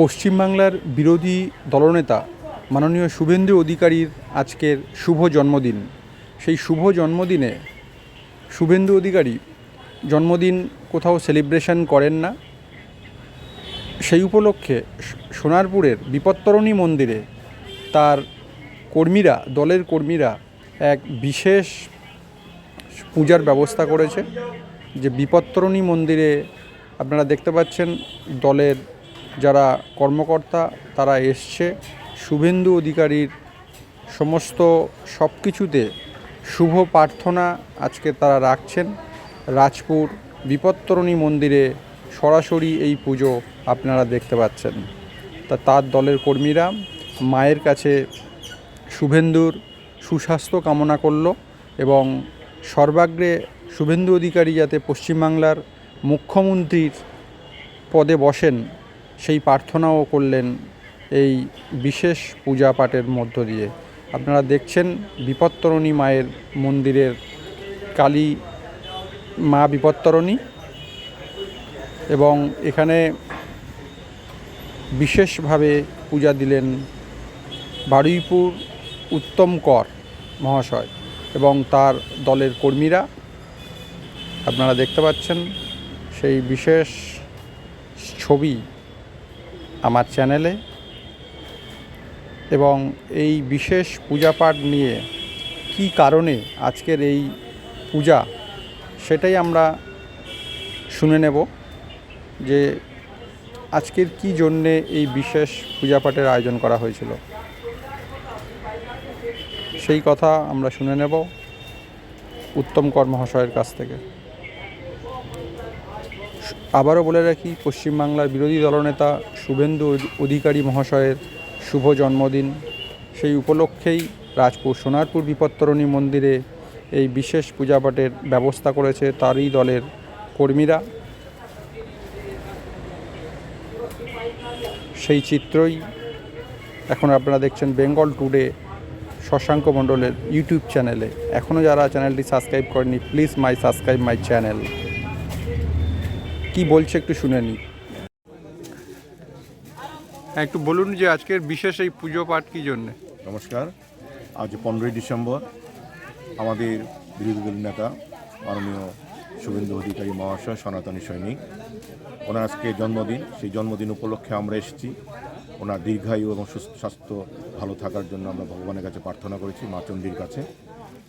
পশ্চিমবাংলার বিরোধী দলনেতা মাননীয় শুভেন্দু অধিকারীর আজকের শুভ জন্মদিন। সেই শুভ জন্মদিনে শুভেন্দু অধিকারী জন্মদিন কোথাও সেলিব্রেশন করেন না। সেই উপলক্ষে সোনারপুরের বিপত্তরণী মন্দিরে তার কর্মীরা, দলের কর্মীরা এক বিশেষ পূজার ব্যবস্থা করেছে। যে বিপত্তরণী মন্দিরে আপনারা দেখতে পাচ্ছেন দলের যারা কর্মকর্তা, তারা এসছে। শুভেন্দু অধিকারীর সমস্ত সব কিছুতে শুভ প্রার্থনা আজকে তারা রাখছেন। রাজপুর বিপত্তরণী মন্দিরে সরাসরি এই পুজো আপনারা দেখতে পাচ্ছেন। তা তার দলের কর্মীরা মায়ের কাছে শুভেন্দুর সুস্বাস্থ্য কামনা করল এবং সর্বাগ্রে শুভেন্দু অধিকারী যাতে পশ্চিমবাংলার মুখ্যমন্ত্রীর পদে বসেন সেই প্রার্থনাও করলেন এই বিশেষ পূজা পাঠের মধ্য দিয়ে। আপনারা দেখছেন বিপত্তরণী মায়ের মন্দিরের কালী মা বিপত্তরণী এবং এখানে বিশেষভাবে পূজা দিলেন বারুইপুর উত্তম কর মহাশয় এবং তার দলের কর্মীরা। আপনারা দেখতে পাচ্ছেন সেই বিশেষ ছবি আমার চ্যানেলে এবং এই বিশেষ পূজা পাঠ নিয়ে কি কারণে আজকের এই পূজা, সেটাই আমরা শুনে নেব যে আজকের কি জন্যে এই বিশেষ পূজা পাঠের আয়োজন করা হয়েছিল। সেই কথা আমরা শুনে নেব উত্তম কর্মহাশয়ের কাছ থেকে। আবারও বলে রাখি, পশ্চিমবাংলার বিরোধী দলনেতা শুভেন্দু অধিকারী মহাশয়ের শুভ জন্মদিন। সেই উপলক্ষেই রাজপুর সোনারপুর বিপত্তরণী মন্দিরে এই বিশেষ পূজাপাঠের ব্যবস্থা করেছে তারই দলের কর্মীরা। সেই চিত্রই এখন আপনারা দেখছেন বেঙ্গল টুডে শশাঙ্ক মণ্ডলের ইউটিউব চ্যানেলে। এখনও যারা চ্যানেলটি সাবস্ক্রাইব করেনি please my subscribe my channel. কি বলছে একটু শুনে নিই। হ্যাঁ, একটু বলুন যে আজকের বিশেষ এই পুজো পাঠ কী জন্যে? নমস্কার আজ পনেরোই ডিসেম্বর। আমাদের বিরোধী দল নেতা মাননীয় শুভেন্দু অধিকারী মহাশয় সনাতনী সৈনিক। ওনার আজকে জন্মদিন। সেই জন্মদিন উপলক্ষে আমরা এসেছি। ওনার দীর্ঘায়ু এবং সুস্থ স্বাস্থ্য ভালো থাকার জন্য আমরা ভগবানের কাছে প্রার্থনা করেছি মা চণ্ডীর কাছে।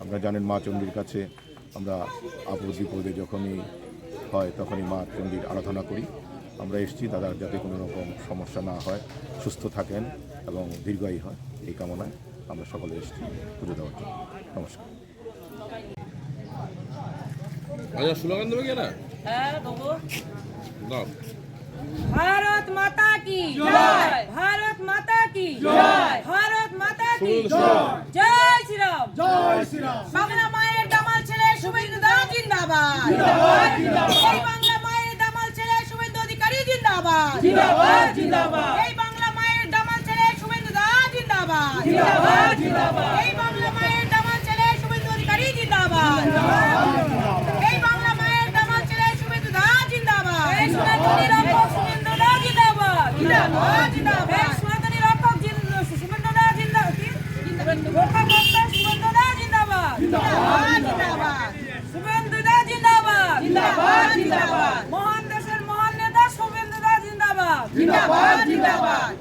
আপনারা জানেন মা চণ্ডীর কাছে আমরা আপদ বিপদে যখনই হয় তখনই মা চণ্ডীর আরাধনা করি। আমরা এসেছি দাদার যাতে কোনো রকম সমস্যা না হয় সুস্থ থাকেন এবং দীর্ঘায়ী হয় এই কামনায় আমরা সকলে এসেছি পুজো দেওয়ার জন্য। নমস্কার। আচ্ছা স্লোগান দেবে হ্যাঁ দাও। ভারত মাতা কি? জয়। ভারত মাতা কি? জয়। ভারত মাতা কি? জয়। শ্রীরাম। জয় শ্রীরাম। জিন্দাবাদ। জিন্দাবাদ এই বাংলা মায়ের দামাল ছেলে শুভেন্দু অধিকারী জিন্দাবাদ। জিন্দাবাদ জিন্দাবাদ। এই বাংলা মায়ের দামাল ছেলে শুভেন্দু দা জিন্দাবাদ। জিন্দাবাদ জিন্দাবাদ। এই বাংলা মায়ের দামাল ছেলে শুভেন্দু অধিকারী জিন্দাবাদ। এই বাংলা মায়ের দামাল ছেলে শুভেন্দু দা জিন্দাবাদ এই সনাতনী রক্ষক শুভেন্দু দা জিন্দাবাদ জিন্দাবাদ জিন্দাবাদ এই সনাতনী রক্ষক জিন্দাবাদ শুভেন্দু দা জিন্দাবাদ শুভেন্দু রক্ষক বক্তা শুভেন্দু দা জিন্দাবাদ জিন্দাবাদ জিন্দাবাদ শুভেন্দু দা জিন্দাবাদ জিন্দাবাদ। মহান দেশের মহান নেতা শুভেন্দু দা জিন্দাবাদ। জিন্দাবাদ জিন্দাবাদ।